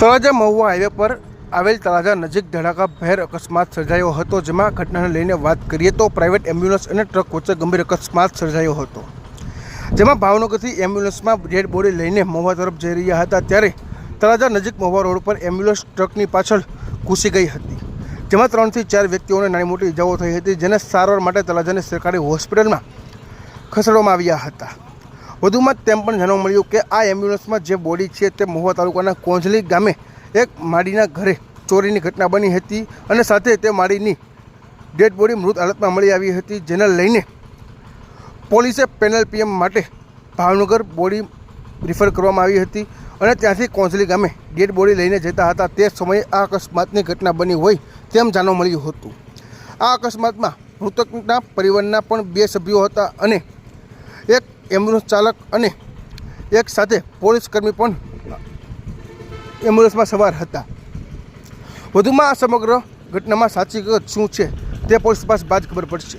Talaja Mahuva highway પર આવેલ તળાજા નજીક ધડાકાભેર અકસ્માત સર્જાયો હતો. જેમાં ઘટનાને લઈને વાત કરીએ તો પ્રાઇવેટ એમ્બ્યુલન્સ અને ટ્રક વચ્ચે ગંભીર અકસ્માત સર્જાયો હતો. જેમાં ભાવનગરથી એમ્બ્યુલન્સમાં ડેડ બોડી લઈને મહુવા તરફ જઈ રહ્યા હતા ત્યારે તળાજા નજીક મહુવા રોડ પર એમ્બ્યુલન્સ ટ્રકની પાછળ ઘૂસી ગઈ હતી. જેમાં ત્રણથી ચાર વ્યક્તિઓને નાની મોટી ઇજાઓ થઈ હતી, જેને સારવાર માટે તળાજાની સરકારી હોસ્પિટલમાં ખસેડવામાં આવ્યા હતા. વધુમાં તેમ પણ જાણવા મળ્યું કે આ એમ્બ્યુલન્સમાં જે બોડી છે તે મહુવા તાલુકાના કોંજલી ગામે એક માડીના ઘરે ચોરીની ઘટના બની હતી અને સાથે તે માડીની ડેડ બોડી મૃત હાલતમાં મળી આવી હતી, જેને લઈને પોલીસે પેનલ પીએમ માટે ભાવનગર બોડી રિફર કરવામાં આવી હતી અને ત્યાંથી કોંજલી ગામે ડેડ બોડી લઈને જતા હતા. તે સમયે આ અકસ્માતની ઘટના બની હોય તેમ જાણવા મળ્યું હતું. આ અકસ્માતમાં મૃતકના પરિવારના પણ બે સભ્યો હતા અને એક એમ્બ્યુલન્સ ચાલક અને એક સાથે પોલીસ કર્મી પણ એમ્બ્યુલન્સમાં સવાર હતા. વધુમાં આ સમગ્ર ઘટનામાં સાચી વિગત શું છે તે પોલીસ તપાસ બાદ ખબર પડશે.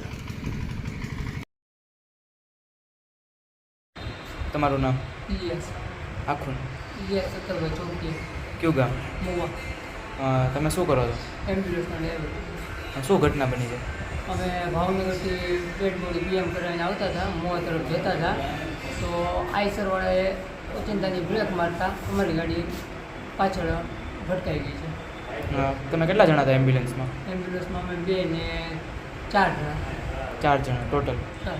તમારું નામ? આખું? કયું ગામ? તમે શું કરો છો? શું ઘટના બની છે? અમે ભાવનગરથી પેટ બોડી પીએમ કરાવીને આવતા હતા મોવા તરફ જતા હતા. તો આઈસરવાળાએ ઓચિંતાની બ્રેક મારતા અમારી ગાડી પાછળ ભટકાઈ ગઈ છે. તમે કેટલા જણા હતા એમ્બ્યુલન્સમાં? એમ્બ્યુલન્સમાં અમે બે ને ચાર જણા. ચાર જણા ટોટલ ચાર.